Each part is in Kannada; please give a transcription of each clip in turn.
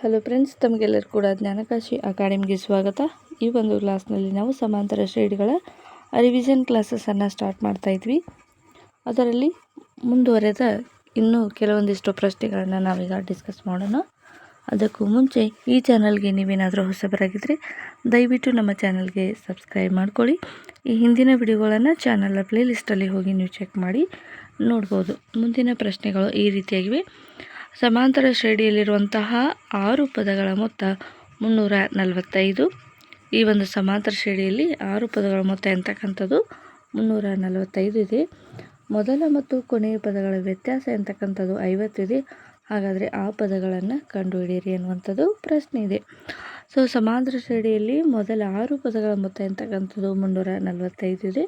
ಹಲೋ ಫ್ರೆಂಡ್ಸ್ ತಮಗೆಲ್ಲರೂ ಕೂಡ ಜ್ಞಾನಕಾಶಿ ಅಕಾಡೆಮಿಗೆ ಸ್ವಾಗತ. ಈ ಒಂದು ಕ್ಲಾಸ್ನಲ್ಲಿ ನಾವು ಸಮಾಂತರ ಶ್ರೇಣಿಗಳ ರಿವಿಷನ್ ಕ್ಲಾಸಸನ್ನು ಸ್ಟಾರ್ಟ್ ಮಾಡ್ತಾ ಇದ್ವಿ. ಅದರಲ್ಲಿ ಮುಂದುವರೆದ ಇನ್ನೂ ಕೆಲವೊಂದಿಷ್ಟು ಪ್ರಶ್ನೆಗಳನ್ನು ನಾವೀಗ ಡಿಸ್ಕಸ್ ಮಾಡೋಣ. ಅದಕ್ಕೂ ಮುಂಚೆ ಈ ಚಾನಲ್ಗೆ ನೀವೇನಾದರೂ ಹೊಸಬರಾಗಿದ್ದರೆ ದಯವಿಟ್ಟು ನಮ್ಮ ಚಾನಲ್ಗೆ ಸಬ್ಸ್ಕ್ರೈಬ್ ಮಾಡ್ಕೊಳ್ಳಿ. ಈ ಹಿಂದಿನ ವಿಡಿಯೋಗಳನ್ನು ಚಾನಲ್ ಪ್ಲೇಲಿಸ್ಟಲ್ಲಿ ಹೋಗಿ ನೀವು ಚೆಕ್ ಮಾಡಿ ನೋಡ್ಬೋದು. ಮುಂದಿನ ಪ್ರಶ್ನೆಗಳು ಈ ರೀತಿಯಾಗಿವೆ. ಸಮಾಂತರ ಶ್ರೇಣಿಯಲ್ಲಿರುವಂತಹ ಆರು ಪದಗಳ ಮೊತ್ತ ಮುನ್ನೂರ ನಲವತ್ತೈದು. ಈ ಒಂದು ಸಮಾಂತರ ಶ್ರೇಣಿಯಲ್ಲಿ ಆರು ಪದಗಳ ಮೊತ್ತ ಎಂತಕ್ಕಂಥದ್ದು? ಮುನ್ನೂರ ನಲವತ್ತೈದು ಇದೆ. ಮೊದಲ ಮತ್ತು ಕೊನೆಯ ಪದಗಳ ವ್ಯತ್ಯಾಸ ಎಂತಕ್ಕಂಥದ್ದು? ಐವತ್ತಿದೆ ಹಾಗಾದರೆ ಆ ಪದಗಳನ್ನು ಕಂಡುಹಿಡಿಯಿರಿ ಅನ್ನುವಂಥದ್ದು ಪ್ರಶ್ನೆ ಇದೆ. ಸೊ ಸಮಾಂತರ ಶ್ರೇಣಿಯಲ್ಲಿ ಮೊದಲ ಆರು ಪದಗಳ ಮೊತ್ತ ಎಂತಕ್ಕಂಥದ್ದು? ಮುನ್ನೂರ ನಲವತ್ತೈದು ಇದೆ.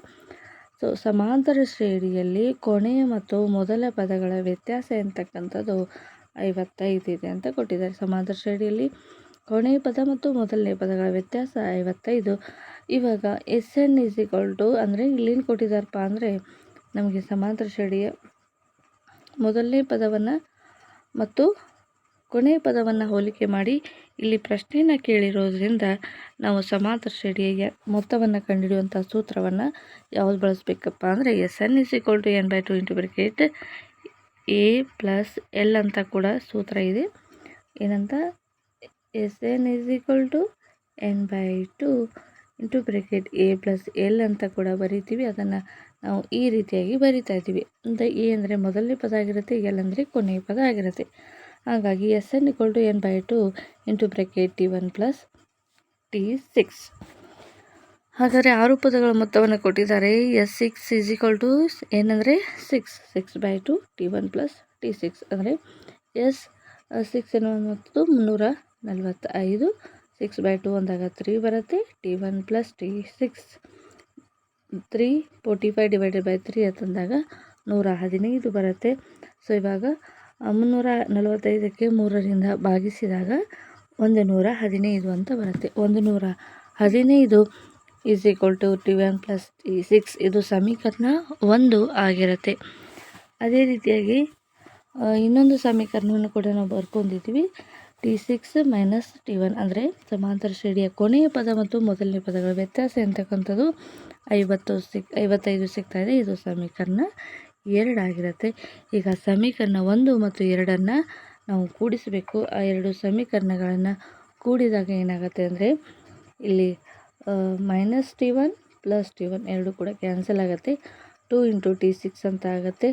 ಸೊ ಸಮಾಂತರ ಶ್ರೇಣಿಯಲ್ಲಿ ಕೊನೆಯ ಮತ್ತು ಮೊದಲ ಪದಗಳ ವ್ಯತ್ಯಾಸ ಎಂತಕ್ಕಂಥದ್ದು? ಐವತ್ತೈದು ಇದೆ ಅಂತ ಕೊಟ್ಟಿದ್ದಾರೆ. ಸಮಾಂತರ ಶ್ರೇಣಿಯಲ್ಲಿ ಕೊನೆಯ ಪದ ಮತ್ತು ಮೊದಲನೇ ಪದಗಳ ವ್ಯತ್ಯಾಸ ಐವತ್ತೈದು. ಇವಾಗ S N is equal to ಅಂದರೆ ಇಲ್ಲೇನು ಕೊಟ್ಟಿದ್ದಾರಪ್ಪ ಅಂದರೆ ನಮಗೆ ಸಮಾಂತರ ಶ್ರೇಣಿಯ ಮೊದಲನೇ ಪದವನ್ನು ಮತ್ತು ಕೊನೆಯ ಪದವನ್ನು ಹೋಲಿಕೆ ಮಾಡಿ ಇಲ್ಲಿ ಪ್ರಶ್ನೆಯನ್ನು ಕೇಳಿರೋದ್ರಿಂದ ನಾವು ಸಮಾಂತರ ಶ್ರೇಣಿಯ ಮೊತ್ತವನ್ನು ಕಂಡುಹಿಡಿಯುವಂಥ ಸೂತ್ರವನ್ನು ಯಾವುದು ಬಳಸಬೇಕಪ್ಪ ಅಂದರೆ S N is to N by two into bracket A plus L ಅಂತ ಕೂಡ ಸೂತ್ರ ಇದೆ. ಏನಂತ? S N is equal to N by two into bracket A plus L ಅಂತ ಕೂಡ ಬರಿತೀವಿ. ಅದನ್ನು ನಾವು ಈ ರೀತಿಯಾಗಿ ಬರಿತಾ ಇದ್ದೀವಿ. ಅಂದರೆ ಎ ಅಂದರೆ ಮೊದಲನೇ ಪದ ಆಗಿರುತ್ತೆ ಎಲ್ ಅಂದರೆ ಕೊನೆಯ ಪದ ಆಗಿರುತ್ತೆ. ಹಾಗಾಗಿ S N equal to N by two into bracket T one plus T six ಹಾಗಾದರೆ ಆರು ಪದಗಳ ಮೊತ್ತವನ್ನು ಕೊಟ್ಟಿದ್ದಾರೆ. S six is equal to ಏನಂದರೆ six six by two, T one plus T six ಅಂದರೆ ಎಸ್ ಸಿಕ್ಸ್ ಎನ್ನುವಂಥದ್ದು ಮುನ್ನೂರ ನಲವತ್ತೈದು. ಸಿಕ್ಸ್ ಬೈ ಟು ಅಂದಾಗ ತ್ರೀ ಬರುತ್ತೆ. T one plus T six three forty five divided by three ಅಂತಂದಾಗ ನೂರ ಹದಿನೈದು ಬರುತ್ತೆ. ಸೊ, ಇವಾಗ ಮುನ್ನೂರ ನಲವತ್ತೈದಕ್ಕೆ ಮೂರರಿಂದ ಭಾಗಿಸಿದಾಗ ಒಂದು ನೂರ ಹದಿನೈದು ಅಂತ ಬರುತ್ತೆ. ಒಂದು ನೂರ ಹದಿನೈದು is equal to T one plus T six ಇದು ಸಮೀಕರಣ ಒಂದು ಆಗಿರುತ್ತೆ. ಅದೇ ರೀತಿಯಾಗಿ ಇನ್ನೊಂದು ಸಮೀಕರಣವನ್ನು ಕೂಡ ನಾವು ಬರ್ಕೊಂಡಿದ್ದೀವಿ. T six minus T one ಅಂದರೆ ಸಮಾಂತರ ಶ್ರೇಣಿಯ ಕೊನೆಯ ಪದ ಮತ್ತು ಮೊದಲನೇ ಪದಗಳ ವ್ಯತ್ಯಾಸ ಎಂತಕ್ಕಂಥದ್ದು? ಐವತ್ತು ಸಿಕ್, ಐವತ್ತೈದು ಸಿಗ್ತಾ ಇದೆ. ಇದು ಸಮೀಕರಣ ಎರಡಾಗಿರುತ್ತೆ ಈಗ ಸಮೀಕರಣ ಒಂದು ಮತ್ತು ಎರಡನ್ನು ನಾವು ಕೂಡಿಸಬೇಕು. ಆ ಎರಡು ಸಮೀಕರಣಗಳನ್ನು ಕೂಡಿದಾಗ ಏನಾಗುತ್ತೆ ಅಂದರೆ, ಇಲ್ಲಿ minus T one plus T one ಎರಡು ಕೂಡ ಕ್ಯಾನ್ಸಲ್ ಆಗುತ್ತೆ. ಟೂ ಇಂಟು ಟಿ ಸಿಕ್ಸ್ ಅಂತ ಆಗುತ್ತೆ.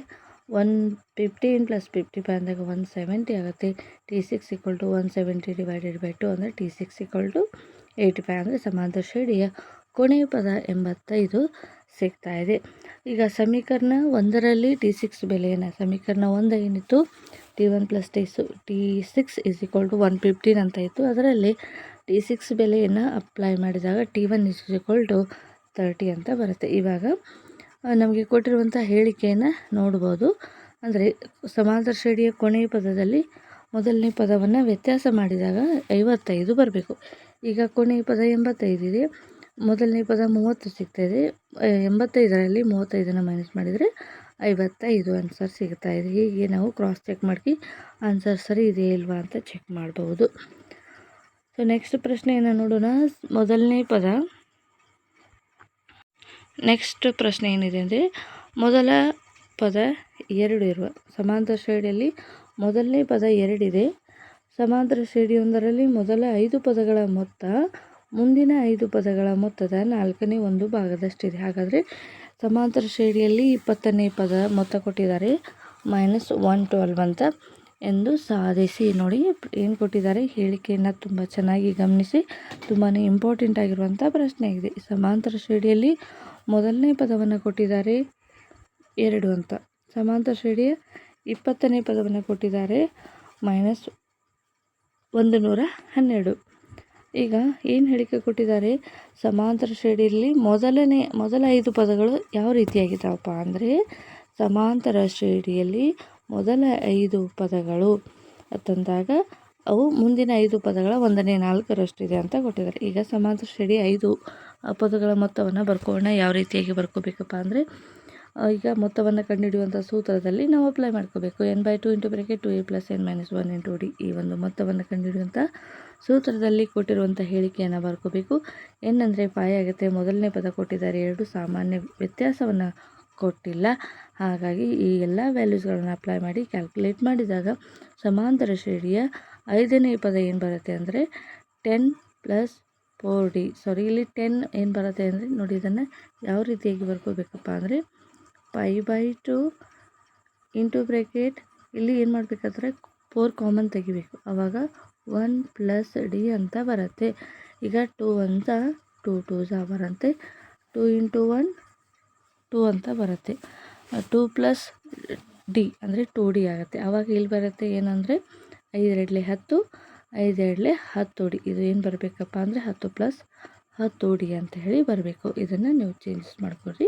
One fifteen plus fifty five ಅಂದಾಗ ಒನ್ ಸೆವೆಂಟಿ ಆಗುತ್ತೆ. T six equal to one seventy divided by two ಅಂದರೆ T six equal to eighty five ಅಂದರೆ ಸಮಾಂತರ ಶ್ರೇಣಿಯ ಕೊನೆಯ ಪದ ಎಂಬತ್ತೈದು ಸಿಗ್ತಾ ಇದೆ. ಈಗ ಸಮೀಕರಣ ಒಂದರಲ್ಲಿ ಟಿ ಸಿಕ್ಸ್ ಬೆಲೆಯನ್ನು ಸಮೀಕರಣ ಒಂದು ಏನಿತ್ತು? ಟಿ ಒನ್ ಪ್ಲಸ್ ಟಿ ಸು T six is equal to one fifteen ಅಂತ ಇತ್ತು. ಅದರಲ್ಲಿ ಟಿ ಸಿಕ್ಸ್ ಬೆಲೆಯನ್ನು ಅಪ್ಲೈ ಮಾಡಿದಾಗ T one is equal to thirty ಅಂತ ಬರುತ್ತೆ. ಇವಾಗ ನಮಗೆ ಕೊಟ್ಟಿರುವಂಥ ಹೇಳಿಕೆಯನ್ನು ನೋಡ್ಬೋದು. ಅಂದರೆ ಸಮಾಂತರ ಶ್ರೇಣಿಯ ಕೊನೆಯ ಪದದಲ್ಲಿ ಮೊದಲನೇ ಪದವನ್ನು ವ್ಯತ್ಯಾಸ ಮಾಡಿದಾಗ ಐವತ್ತೈದು ಬರಬೇಕು. ಈಗ ಕೊನೆಯ ಪದ ಎಂಬತ್ತೈದಿದೆ ಮೊದಲನೇ ಪದ ಮೂವತ್ತು ಸಿಗ್ತಾಯಿದೆ ಎಂಬತ್ತೈದರಲ್ಲಿ ಮೂವತ್ತೈದನ್ನು ಮೈನಸ್ ಮಾಡಿದರೆ ಐವತ್ತೈದು ಆನ್ಸರ್ ಸಿಗ್ತಾ ಇದೆ. ಹೀಗೆ ನಾವು ಕ್ರಾಸ್ ಚೆಕ್ ಮಾಡಿ ಆನ್ಸರ್ ಸರಿ ಇದೆಯೇ ಇಲ್ವಾ ಅಂತ ಚೆಕ್ ಮಾಡಬಹುದು ಸೊ ನೆಕ್ಸ್ಟ್ ಪ್ರಶ್ನೆಯನ್ನು ನೋಡೋಣ. ಮೊದಲನೇ ಪದ. ನೆಕ್ಸ್ಟ್ ಪ್ರಶ್ನೆ ಏನಿದೆ ಅಂದರೆ, ಮೊದಲ ಪದ ಎರಡು ಇರುವ. ಸಮಾಂತರ ಶ್ರೇಣಿಯಲ್ಲಿ ಮೊದಲನೇ ಪದ ಎರಡಿದೆ ಸಮಾಂತರ ಶ್ರೇಣಿಯೊಂದರಲ್ಲಿ ಮೊದಲ ಐದು ಪದಗಳ ಮೊತ್ತ, ಮುಂದಿನ ಐದು ಪದಗಳ ಮೊತ್ತದ ನಾಲ್ಕನೇ ಒಂದು ಭಾಗದಷ್ಟಿದೆ. ಹಾಗಾದರೆ ಸಮಾಂತರ ಶ್ರೇಣಿಯಲ್ಲಿ ಇಪ್ಪತ್ತನೇ ಪದ ಮೊತ್ತ ಕೊಟ್ಟಿದ್ದಾರೆ. ಮೈನಸ್ ಒನ್ ಟ್ವೆಲ್ವ್ ಅಂತ. ಎಂದು ಸಾಧಿಸಿ ನೋಡಿ, ಏನು ಕೊಟ್ಟಿದ್ದಾರೆ ಹೇಳಿಕೆಯನ್ನು ತುಂಬ ಚೆನ್ನಾಗಿ ಗಮನಿಸಿ. ತುಂಬಾ ಇಂಪಾರ್ಟೆಂಟ್ ಆಗಿರುವಂಥ ಪ್ರಶ್ನೆ ಇದೆ. ಸಮಾಂತರ ಶ್ರೇಣಿಯಲ್ಲಿ ಮೊದಲನೇ ಪದವನ್ನು ಕೊಟ್ಟಿದ್ದಾರೆ ಎರಡು ಅಂತ. ಸಮಾಂತರ ಶ್ರೇಣಿಯ ಇಪ್ಪತ್ತನೇ ಪದವನ್ನು ಕೊಟ್ಟಿದ್ದಾರೆ ಮೈನಸ್ ಒಂದು ನೂರ ಹನ್ನೆರಡು. ಈಗ ಏನು ಹೇಳಿಕೆ ಕೊಟ್ಟಿದ್ದಾರೆ? ಸಮಾಂತರ ಶ್ರೇಣಿಯಲ್ಲಿ ಮೊದಲನೇ, ಮೊದಲ ಐದು ಪದಗಳು ಯಾವ ರೀತಿಯಾಗಿದ್ದಾವಪ್ಪ ಅಂದರೆ ಸಮಾಂತರ ಶ್ರೇಣಿಯಲ್ಲಿ ಮೊದಲ ಐದು ಪದಗಳು ಅಂತಂದಾಗ ಅವು ಮುಂದಿನ ಐದು ಪದಗಳ ಒಂದನೇ ನಾಲ್ಕರಷ್ಟಿದೆ ಅಂತ ಕೊಟ್ಟಿದ್ದಾರೆ. ಈಗ ಸಮಾಜ ಶ್ರೇಣಿ ಐದು ಪದಗಳ ಮೊತ್ತವನ್ನು ಬರ್ಕೋಣ. ಯಾವ ರೀತಿಯಾಗಿ ಬರ್ಕೋಬೇಕಪ್ಪ ಅಂದರೆ ಈಗ ಮೊತ್ತವನ್ನು ಕಂಡುಹಿಡಿಯುವಂಥ ಸೂತ್ರದಲ್ಲಿ ನಾವು ಅಪ್ಲೈ ಮಾಡ್ಕೋಬೇಕು. N by two into bracket two A plus N minus one into D ಈ ಒಂದು ಮೊತ್ತವನ್ನು ಕಂಡುಹಿಡಿಯುವಂಥ ಸೂತ್ರದಲ್ಲಿ ಕೊಟ್ಟಿರುವಂಥ ಹೇಳಿಕೆಯನ್ನು ಬರ್ಕೋಬೇಕು. ಏನಂದರೆ ಪಾಯ ಆಗುತ್ತೆ. ಮೊದಲನೇ ಪದ ಕೊಟ್ಟಿದ್ದಾರೆ. ಎರಡು ಸಾಮಾನ್ಯ ವ್ಯತ್ಯಾಸವನ್ನು ಕೊಟ್ಟಿಲ್ಲ. ಹಾಗಾಗಿ ಈ ಎಲ್ಲ ವ್ಯಾಲ್ಯೂಸ್ಗಳನ್ನು ಅಪ್ಲೈ ಮಾಡಿ ಕ್ಯಾಲ್ಕುಲೇಟ್ ಮಾಡಿದಾಗ ಸಮಾಂತರ ಶ್ರೇಣಿಯ ಐದನೇ ಪದ ಏನು ಬರುತ್ತೆ ಅಂದರೆ ten plus four D sorry ಇಲ್ಲಿ ಟೆನ್ ಏನು ಬರುತ್ತೆ ಅಂದರೆ ನೋಡಿ ಇದನ್ನು ಯಾವ ರೀತಿಯಾಗಿ ಬರ್ಕೋಬೇಕಪ್ಪ ಅಂದರೆ five by two into bracket ಇಲ್ಲಿ ಏನು ಮಾಡಬೇಕಾದ್ರೆ ಫೋರ್ ಕಾಮನ್ ತೆಗಿಬೇಕು. ಆವಾಗ ಒನ್ ಪ್ಲಸ್ ಡಿ ಅಂತ ಬರುತ್ತೆ. ಈಗ ಟೂ ಅಂತ ಟೂ ಟೂ ಸಹ ಬರಂತೆ ಟೂ ಇಂಟು ಒನ್ ಟೂ ಅಂತ ಬರುತ್ತೆ. ಟೂ ಪ್ಲಸ್ ಡಿ ಅಂದರೆ ಟೂ ಡಿ ಆಗುತ್ತೆ. ಆವಾಗ ಇಲ್ಲಿ ಬರುತ್ತೆ ಏನಂದರೆ ಐದೆರಡಲೆ ಹತ್ತು ಐದೆರಡಲೆ ಹತ್ತು ಡಿ. ಇದು ಏನು ಬರಬೇಕಪ್ಪ ಅಂದರೆ ಹತ್ತು ಪ್ಲಸ್ ಹತ್ತು ಡಿ ಅಂತ ಹೇಳಿ ಬರಬೇಕು. ಇದನ್ನು ನೀವು ಚೇಂಜಸ್ ಮಾಡ್ಕೊಳ್ರಿ.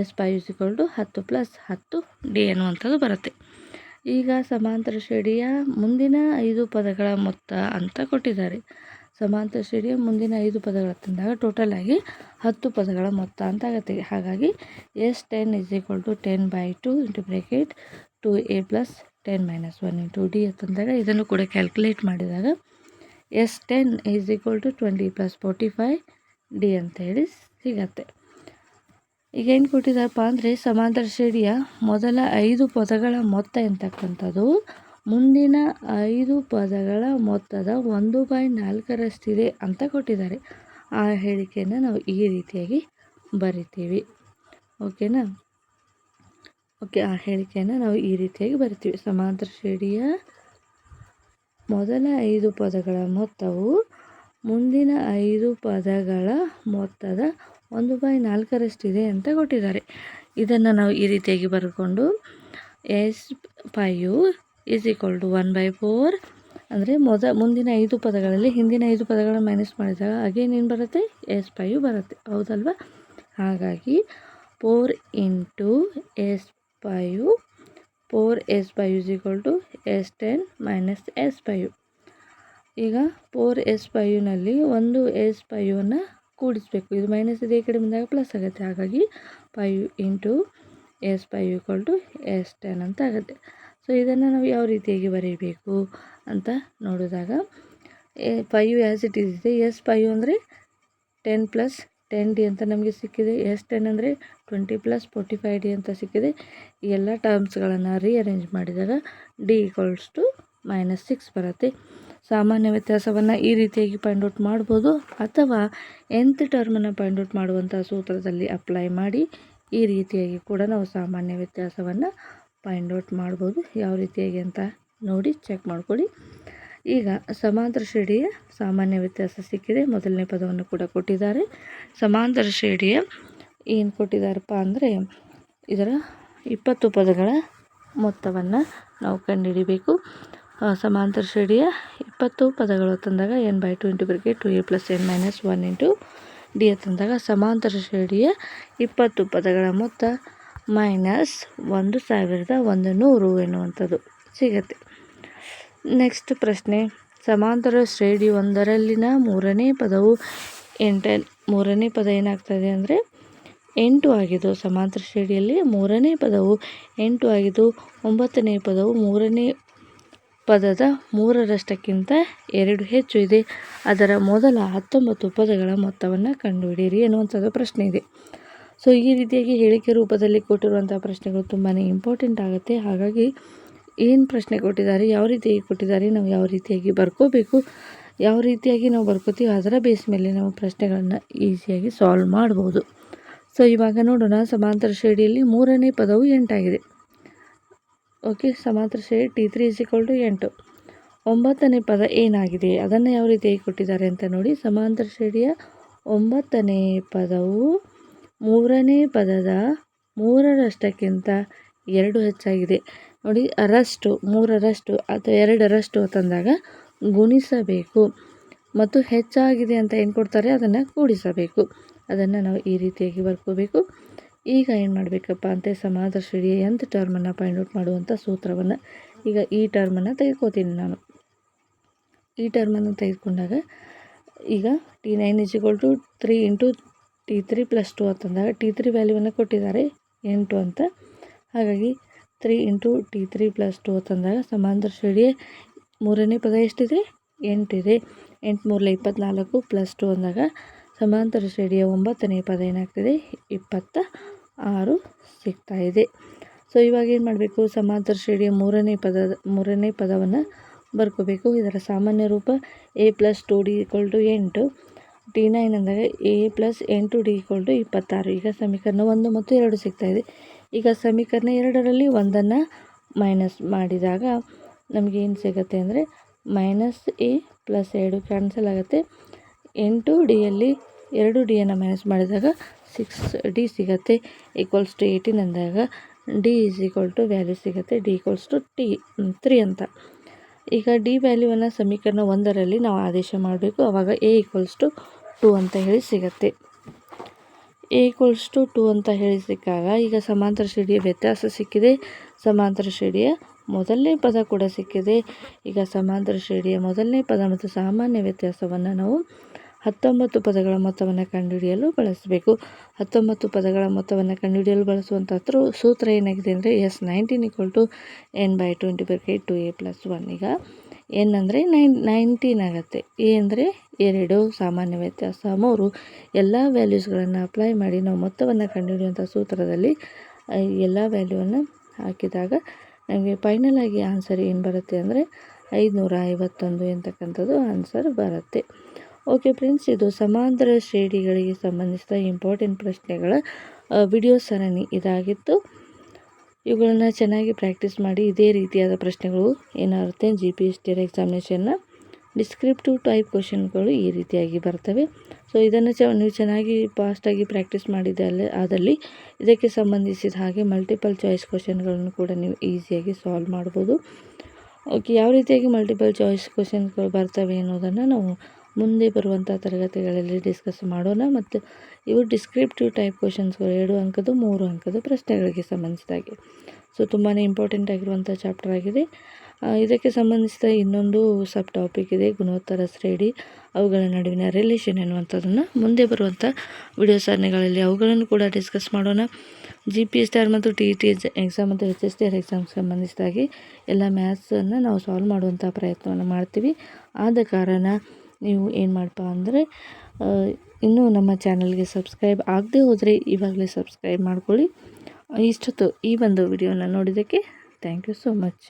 ಎಸ್ ಪೈ ಟು ಹತ್ತು ಪ್ಲಸ್ ಹತ್ತು ಡಿ ಅನ್ನುವಂಥದ್ದು ಬರುತ್ತೆ. ಈಗ ಸಮಾಂತರ ಶ್ರೇಣಿಯ ಮುಂದಿನ ಐದು ಪದಗಳ ಮೊತ್ತ ಅಂತ ಕೊಟ್ಟಿದ್ದಾರೆ. ಸಮಾಂತರ ಶ್ರೇಣಿಯ ಮುಂದಿನ ಐದು ಪದಗಳ ತಂದಾಗ ಟೋಟಲ್ ಆಗಿ ಹತ್ತು ಪದಗಳ ಮೊತ್ತ ಅಂತ ಆಗುತ್ತೆ. ಹಾಗಾಗಿ S ten is equal to ten by two into bracket two A plus ten minus one into D ಅಂತಂದಾಗ ಇದನ್ನು ಕೂಡ ಕ್ಯಾಲ್ಕುಲೇಟ್ ಮಾಡಿದಾಗ S ten is equal to twenty plus forty five D ಅಂತ ಹೇಳಿ ಸಿಗತ್ತೆ. ಈಗ ಏನು ಕೊಟ್ಟಿದ್ದಾರಪ್ಪ ಅಂದರೆ ಸಮಾಂತರ ಶ್ರೇಣಿಯ ಮೊದಲ ಐದು ಪದಗಳ ಮೊತ್ತ ಎಂತಕ್ಕಂಥದ್ದು? ಮುಂದಿನ ಐದು ಪದಗಳ ಮೊತ್ತದ ಒಂದು ಬೈ ನಾಲ್ಕರಷ್ಟಿದೆ ಅಂತ ಕೊಟ್ಟಿದ್ದಾರೆ. ಆ ಹೇಳಿಕೆಯನ್ನು ನಾವು ಈ ರೀತಿಯಾಗಿ ಬರಿತೀವಿ. ಓಕೆನಾ? ಓಕೆ, ಆ ಹೇಳಿಕೆಯನ್ನು ನಾವು ಈ ರೀತಿಯಾಗಿ ಬರಿತೀವಿ. ಸಮಾಂತರ ಶ್ರೇಣಿಯ ಮೊದಲ ಐದು ಪದಗಳ ಮೊತ್ತವು ಮುಂದಿನ ಐದು ಪದಗಳ ಮೊತ್ತದ ಒಂದು ಬೈ ನಾಲ್ಕರಷ್ಟಿದೆ ಅಂತ ಕೊಟ್ಟಿದ್ದಾರೆ. ಇದನ್ನು ನಾವು ಈ ರೀತಿಯಾಗಿ ಬರ್ಕೊಂಡು S five is equal to one by four ಅಂದರೆ ಮೊದ ಮುಂದಿನ ಐದು ಪದಗಳಲ್ಲಿ ಹಿಂದಿನ ಐದು ಪದಗಳನ್ನು ಮೈನಸ್ ಮಾಡಿದಾಗ ಅಗೇನ್ ಏನು ಬರುತ್ತೆ? ಎಸ್ ಫೈವ್ ಬರುತ್ತೆ. ಹೌದಲ್ವಾ? ಹಾಗಾಗಿ four into S five four S five is equal to S ten minus S five ಈಗ ಫೋರ್ ಎಸ್ ಫೈವ್ನಲ್ಲಿ ಒಂದು ಎಸ್ ಫೈವನ್ನು ಕೂಡಿಸಬೇಕು. ಇದು ಮೈನಸ್ ಇದೆ, ಈ ಕಡೆ ಬಂದಾಗ ಪ್ಲಸ್ ಆಗುತ್ತೆ. ಹಾಗಾಗಿ five into S five equal to S ten ಅಂತ ಆಗುತ್ತೆ. ಸೊ ಇದನ್ನು ನಾವು ಯಾವ ರೀತಿಯಾಗಿ ಬರೀಬೇಕು ಅಂತ ನೋಡಿದಾಗ ಫೈವ್ ಆ್ಯಸ್ ಇಟ್ ಈಸ್ ಇದೆ. ಎಸ್ ಫೈವ್ ಅಂದರೆ ಟೆನ್ ಪ್ಲಸ್ ಟೆನ್ ಡಿ ಅಂತ ನಮಗೆ ಸಿಕ್ಕಿದೆ. ಎಸ್ ಟೆನ್ ಅಂದರೆ twenty plus forty five D ಅಂತ ಸಿಕ್ಕಿದೆ. ಈ ಎಲ್ಲ ಟರ್ಮ್ಸ್ಗಳನ್ನು ರೀಅರೇಂಜ್ ಮಾಡಿದಾಗ D equals to minus six ಬರುತ್ತೆ. ಸಾಮಾನ್ಯ ವ್ಯತ್ಯಾಸವನ್ನು ಈ ರೀತಿಯಾಗಿ ಫೈಂಡ್ ಔಟ್ ಮಾಡ್ಬೋದು, ಅಥವಾ ಎಂತ್ ಟರ್ಮನ್ನು ಫೈಂಡ್ ಔಟ್ ಮಾಡುವಂಥ ಸೂತ್ರದಲ್ಲಿ ಅಪ್ಲೈ ಮಾಡಿ ಈ ರೀತಿಯಾಗಿ ಕೂಡ ನಾವು ಸಾಮಾನ್ಯ ವ್ಯತ್ಯಾಸವನ್ನು ಫೈಂಡ್ ಔಟ್ ಮಾಡ್ಬೋದು. ಯಾವ ರೀತಿಯಾಗಿ ಅಂತ ನೋಡಿ ಚೆಕ್ ಮಾಡ್ಕೊಳ್ಳಿ. ಈಗ ಸಮಾಂತರ ಶ್ರೇಣಿಯ ಸಾಮಾನ್ಯ ವ್ಯತ್ಯಾಸ ಸಿಕ್ಕಿದೆ. ಮೊದಲನೇ ಪದವನ್ನು ಕೂಡ ಕೊಟ್ಟಿದ್ದಾರೆ. ಸಮಾಂತರ ಶ್ರೇಣಿಯ ಏನು ಕೊಟ್ಟಿದ್ದಾರಪ್ಪ ಅಂದರೆ ಇದರ ಇಪ್ಪತ್ತು ಪದಗಳ ಮೊತ್ತವನ್ನು ನಾವು ಕಂಡುಹಿಡಿಬೇಕು. ಸಮಾಂತರ ಶ್ರೇಣಿಯ ಇಪ್ಪತ್ತು ಪದಗಳು ತಂದಾಗ N by two into bracket two A plus N minus one into D ತಂದಾಗ ಸಮಾಂತರ ಶ್ರೇಣಿಯ ಇಪ್ಪತ್ತು ಪದಗಳ ಮೊತ್ತ ಮೈನಸ್ ಒಂದು ಸಾವಿರದ ಒಂದು ನೂರು ಎನ್ನುವಂಥದ್ದು ಸಿಗತ್ತೆ. ನೆಕ್ಸ್ಟ್ ಪ್ರಶ್ನೆ, ಸಮಾಂತರ ಶ್ರೇಣಿ ಒಂದರಲ್ಲಿನ ಮೂರನೇ ಪದವು ಎಂಟ, ಮೂರನೇ ಪದ ಏನಾಗ್ತದೆ ಅಂದರೆ ಎಂಟು ಆಗಿದ್ದು, ಸಮಾಂತರ ಶ್ರೇಣಿಯಲ್ಲಿ ಮೂರನೇ ಪದವು ಎಂಟು ಆಗಿದ್ದು, ಒಂಬತ್ತನೇ ಪದವು ಮೂರನೇ ಪದದ ಮೂರರಷ್ಟಕ್ಕಿಂತ ಎರಡು ಹೆಚ್ಚು ಇದೆ. ಅದರ ಮೊದಲ ಹತ್ತೊಂಬತ್ತು ಪದಗಳ ಮೊತ್ತವನ್ನು ಕಂಡುಹಿಡಿಯಿರಿ ಎನ್ನುವಂಥದ್ದು ಪ್ರಶ್ನೆ ಇದೆ. ಸೊ ಈ ರೀತಿಯಾಗಿ ಹೇಳಿಕೆ ರೂಪದಲ್ಲಿ ಕೊಟ್ಟಿರುವಂಥ ಪ್ರಶ್ನೆಗಳು ತುಂಬಾ ಇಂಪಾರ್ಟೆಂಟ್ ಆಗುತ್ತೆ. ಹಾಗಾಗಿ ಏನು ಪ್ರಶ್ನೆ ಕೊಟ್ಟಿದ್ದಾರೆ, ಯಾವ ರೀತಿಯಾಗಿ ಕೊಟ್ಟಿದ್ದಾರೆ, ನಾವು ಯಾವ ರೀತಿಯಾಗಿ ಬರ್ಕೋಬೇಕು, ಯಾವ ರೀತಿಯಾಗಿ ನಾವು ಬರ್ಕೋತೀವಿ ಅದರ ಬೇಸ್ ಮೇಲೆ ನಾವು ಪ್ರಶ್ನೆಗಳನ್ನು ಈಸಿಯಾಗಿ ಸಾಲ್ವ್ ಮಾಡ್ಬೋದು. ಸೊ ಇವಾಗ ನೋಡೋಣ, ಸಮಾಂತರ ಶ್ರೇಣಿಯಲ್ಲಿ ಮೂರನೇ ಪದವು ಎಂಟಾಗಿದೆ ಓಕೆ ಸಮಾಂತರ ಶ್ರೇಣಿ ಟಿ ತ್ರೀ ಇಸ್ ಟು ಎಂಟು. ಒಂಬತ್ತನೇ ಪದ ಏನಾಗಿದೆ, ಅದನ್ನು ಯಾವ ರೀತಿಯಾಗಿ ಕೊಟ್ಟಿದ್ದಾರೆ ಅಂತ ನೋಡಿ, ಸಮಾಂತರ ಶ್ರೇಡಿಯ ಒಂಬತ್ತನೇ ಪದವು ಮೂರನೇ ಪದದ ಮೂರರಷ್ಟಕ್ಕಿಂತ ಎರಡು ಹೆಚ್ಚಾಗಿದೆ. ನೋಡಿ, ಅರಷ್ಟು, ಮೂರರಷ್ಟು ಅಥವಾ ಎರಡರಷ್ಟು ಅಂತಂದಾಗ ಗುಣಿಸಬೇಕು. ಮತ್ತು ಹೆಚ್ಚಾಗಿದೆ ಅಂತ ಏನು ಕೊಡ್ತಾರೆ? ಅದನ್ನು ಕೂಡಿಸಬೇಕು. ಅದನ್ನು ನಾವು ಈ ರೀತಿಯಾಗಿ ಬರ್ಕೋಬೇಕು. ಈಗ ಏನು ಮಾಡಬೇಕಪ್ಪ ಅಂತ ಸಮಾಂತರ ಶ್ರೇಣಿಯ ಎಂಥ ಟರ್ಮನ್ನು ಫೈಂಡ್ ಔಟ್ ಮಾಡುವಂಥ ಸೂತ್ರವನ್ನು ಈಗ ಈ ಟರ್ಮನ್ನು ತೆಗೆದುಕೋತೀನಿ ನಾನು. ಈ ಟರ್ಮನ್ನು ತೆಗೆದುಕೊಂಡಾಗ ಈಗ T nine is equal to three into T three plus two ಅಂತಂದಾಗ ಟಿ ತ್ರೀ ವ್ಯಾಲ್ಯೂವನ್ನು ಕೊಟ್ಟಿದ್ದಾರೆ ಎಂಟು ಅಂತ. ಹಾಗಾಗಿ three into T three plus two ಅಂತಂದಾಗ ಸಮಾಂತರ ಶ್ರೇಣಿಯ ಮೂರನೇ ಪದ ಎಷ್ಟಿದೆ? ಎಂಟಿದೆ ಎಂಟು ಮೂರಲೆ ಇಪ್ಪತ್ತ್ನಾಲ್ಕು ಪ್ಲಸ್ ಟು ಅಂದಾಗ ಸಮಾಂತರ ಶ್ರೇಣಿಯ ಒಂಬತ್ತನೇ ಪದ ಏನಾಗ್ತಿದೆ? ಇಪ್ಪತ್ತ ಆರು ಸಿಗ್ತಾ ಇದೆ. ಸೊ ಇವಾಗ ಏನು ಮಾಡಬೇಕು? ಸಮಾಂತರ ಶ್ರೇಣಿಯ ಮೂರನೇ ಪದದ ಮೂರನೇ ಪದವನ್ನು ಬರ್ಕೋಬೇಕು. ಇದರ ಸಾಮಾನ್ಯ ರೂಪ A plus two D equal to ಎಂಟು. ಟಿ ನೈನ್ ಅಂದಾಗ ಎ ಪ್ಲಸ್ ಎಂಟು ಡಿ ಈಕ್ವಲ್ ಟು ಇಪ್ಪತ್ತಾರು. ಈಗ ಸಮೀಕರಣ ಒಂದು ಮತ್ತು ಎರಡು ಸಿಗ್ತಾಯಿದೆ ಈಗ ಸಮೀಕರಣ ಎರಡರಲ್ಲಿ ಒಂದನ್ನು ಮೈನಸ್ ಮಾಡಿದಾಗ ನಮಗೇನು ಸಿಗುತ್ತೆ ಅಂದರೆ ಮೈನಸ್ ಎ ಪ್ಲಸ್ ಎರಡು ಕ್ಯಾನ್ಸಲ್ ಆಗುತ್ತೆ. ಎಂಟು ಡಿಯಲ್ಲಿ ಎರಡು ಡಿಯನ್ನು ಮೈನಸ್ ಮಾಡಿದಾಗ ಸಿಕ್ಸ್ ಡಿ ಸಿಗುತ್ತೆ. ಈಕ್ವಲ್ಸ್ ಟು ಏಯ್ಟೀನ್ ಅಂದಾಗ D is equal to value ಸಿಗುತ್ತೆ. D equals to T three ಅಂತ. ಈಗ ಡಿ ವ್ಯಾಲ್ಯೂವನ್ನು ಸಮೀಕರಣ ಒಂದರಲ್ಲಿ ನಾವು ಆದೇಶ ಮಾಡಬೇಕು. ಆವಾಗ ಎ ಈಕ್ವಲ್ಸ್ ಟು ಟು ಅಂತ ಹೇಳಿ ಸಿಗುತ್ತೆ. ಈಕ್ವಲ್ಸ್ ಟು ಟು ಅಂತ ಹೇಳಿ ಸಿಕ್ಕಾಗ ಈಗ ಸಮಾಂತರ ಶ್ರೇಣಿಯ ವ್ಯತ್ಯಾಸ ಸಿಕ್ಕಿದೆ. ಸಮಾಂತರ ಶ್ರೇಣಿಯ ಮೊದಲನೇ ಪದ ಕೂಡ ಸಿಕ್ಕಿದೆ. ಈಗ ಸಮಾಂತರ ಶ್ರೇಣಿಯ ಮೊದಲನೇ ಪದ ಮತ್ತು ಸಾಮಾನ್ಯ ವ್ಯತ್ಯಾಸವನ್ನು ನಾವು ಹತ್ತೊಂಬತ್ತು ಪದಗಳ ಮೊತ್ತವನ್ನು ಕಂಡುಹಿಡಿಯಲು ಬಳಸಬೇಕು. ಹತ್ತೊಂಬತ್ತು ಪದಗಳ ಮೊತ್ತವನ್ನು ಕಂಡುಹಿಡಿಯಲು ಬಳಸುವಂಥ ಸೂತ್ರ ಏನಾಗಿದೆ ಅಂದರೆ S nineteen equal to N by twenty by two A plus one. ಈಗ ಎನ್ ಅಂದರೆ ನೈನ್ ನೈನ್ಟೀನ್ ಆಗುತ್ತೆ. ಎ ಅಂದರೆ ಎರಡು, ಸಾಮಾನ್ಯ ವ್ಯತ್ಯಾಸ ಮೂರು. ಎಲ್ಲ ವ್ಯಾಲ್ಯೂಸ್ಗಳನ್ನು ಅಪ್ಲೈ ಮಾಡಿ ನಾವು ಮೊತ್ತವನ್ನು ಕಂಡುಹಿಡಿಯುವಂಥ ಸೂತ್ರದಲ್ಲಿ ಎಲ್ಲ ವ್ಯಾಲ್ಯೂವನ್ನು ಹಾಕಿದಾಗ ನಮಗೆ ಫೈನಲ್ ಆಗಿ ಆನ್ಸರ್ ಏನು ಬರುತ್ತೆ ಅಂದರೆ ಐದುನೂರ ಐವತ್ತೊಂದು ಎಂತಕ್ಕಂಥದ್ದು ಆನ್ಸರ್ ಬರುತ್ತೆ. ಓಕೆ ಫ್ರೆಂಡ್ಸ್ ಇದು ಸಮಾಂತರ ಶ್ರೇಣಿಗಳಿಗೆ ಸಂಬಂಧಿಸಿದ ಇಂಪಾರ್ಟೆಂಟ್ ಪ್ರಶ್ನೆಗಳ ವಿಡಿಯೋ ಸರಣಿ ಇದಾಗಿತ್ತು. ಇವುಗಳನ್ನು ಚೆನ್ನಾಗಿ ಪ್ರಾಕ್ಟೀಸ್ ಮಾಡಿ ಇದೇ ರೀತಿಯಾದ ಪ್ರಶ್ನೆಗಳು ಏನಾಗುತ್ತೆ? ಜಿ ಪಿ ಎಸ್ ಟಿ ಎಕ್ಸಾಮಿನೇಷನ್ನ ಡಿಸ್ಕ್ರಿಪ್ಟಿವ್ ಟೈಪ್ ಕ್ವಶನ್ಗಳು ಈ ರೀತಿಯಾಗಿ ಬರ್ತವೆ. ಸೊ ಇದನ್ನು ಚ ನೀವು ಚೆನ್ನಾಗಿ ಫಾಸ್ಟಾಗಿ ಪ್ರಾಕ್ಟೀಸ್ ಮಾಡಿದೆ ಅಲ್ಲ ಆದಲ್ಲಿ ಇದಕ್ಕೆ ಸಂಬಂಧಿಸಿದ ಹಾಗೆ ಮಲ್ಟಿಪಲ್ ಚಾಯ್ಸ್ ಕ್ವಶನ್ಗಳನ್ನು ಕೂಡ ನೀವು ಈಸಿಯಾಗಿ ಸಾಲ್ವ್ ಮಾಡ್ಬೋದು. ಓಕೆ ಯಾವ ರೀತಿಯಾಗಿ ಮಲ್ಟಿಪಲ್ ಚಾಯ್ಸ್ ಕ್ವಶನ್ಗಳು ಬರ್ತವೆ ಅನ್ನೋದನ್ನು ನಾವು ಮುಂದೆ ಬರುವಂಥ ತರಗತಿಗಳಲ್ಲಿ ಡಿಸ್ಕಸ್ ಮಾಡೋಣ ಮತ್ತು ಇವು ಡಿಸ್ಕ್ರಿಪ್ಟಿವ್ ಟೈಪ್ ಕ್ವಶನ್ಸ್ಗಳು ಎರಡು ಅಂಕದ್ದು, ಮೂರು ಅಂಕದ ಪ್ರಶ್ನೆಗಳಿಗೆ ಸಂಬಂಧಿಸಿದಾಗೆ. ಸೊ ತುಂಬಾ ಇಂಪಾರ್ಟೆಂಟ್ ಆಗಿರುವಂಥ ಚಾಪ್ಟರ್ ಆಗಿದೆ. ಇದಕ್ಕೆ ಸಂಬಂಧಿಸಿದ ಇನ್ನೊಂದು ಸಬ್ ಟಾಪಿಕ್ ಇದೆ, ಗುಣೋತ್ತರ ಶ್ರೇಣಿ, ಅವುಗಳ ನಡುವಿನ ರಿಲೇಷನ್ ಎನ್ನುವಂಥದ್ದನ್ನು ಮುಂದೆ ಬರುವಂಥ ವಿಡಿಯೋ ಸರಣಿಗಳಲ್ಲಿ ಅವುಗಳನ್ನು ಕೂಡ ಡಿಸ್ಕಸ್ ಮಾಡೋಣ. ಜಿ ಪಿ ಎಸ್ ಟಿ ಮತ್ತು ಟಿ ಟಿ ಎಕ್ಸಾಮ್ ಮತ್ತು H S T R exam ಸಂಬಂಧಿಸಿದಾಗಿ ಎಲ್ಲ ಮ್ಯಾಥ್ಸನ್ನು ನಾವು ಸಾಲ್ವ್ ಮಾಡುವಂಥ ಪ್ರಯತ್ನವನ್ನು ಮಾಡ್ತೀವಿ. ಆದ ಕಾರಣ ನೀವು ಏನು ಮಾಡಪ್ಪ ಅಂದರೆ ಇನ್ನೂ ನಮ್ಮ ಚಾನಲ್ಗೆ ಸಬ್ಸ್ಕ್ರೈಬ್ ಆಗದೆ ಹೋದರೆ ಇವಾಗಲೇ ಸಬ್ಸ್ಕ್ರೈಬ್ ಮಾಡ್ಕೊಳ್ಳಿ. ಇಷ್ಟೊತ್ತು ಈ ಒಂದು ವಿಡಿಯೋನ ನೋಡಿದ್ದಕ್ಕೆ ಥ್ಯಾಂಕ್ ಯು ಸೋ ಮಚ್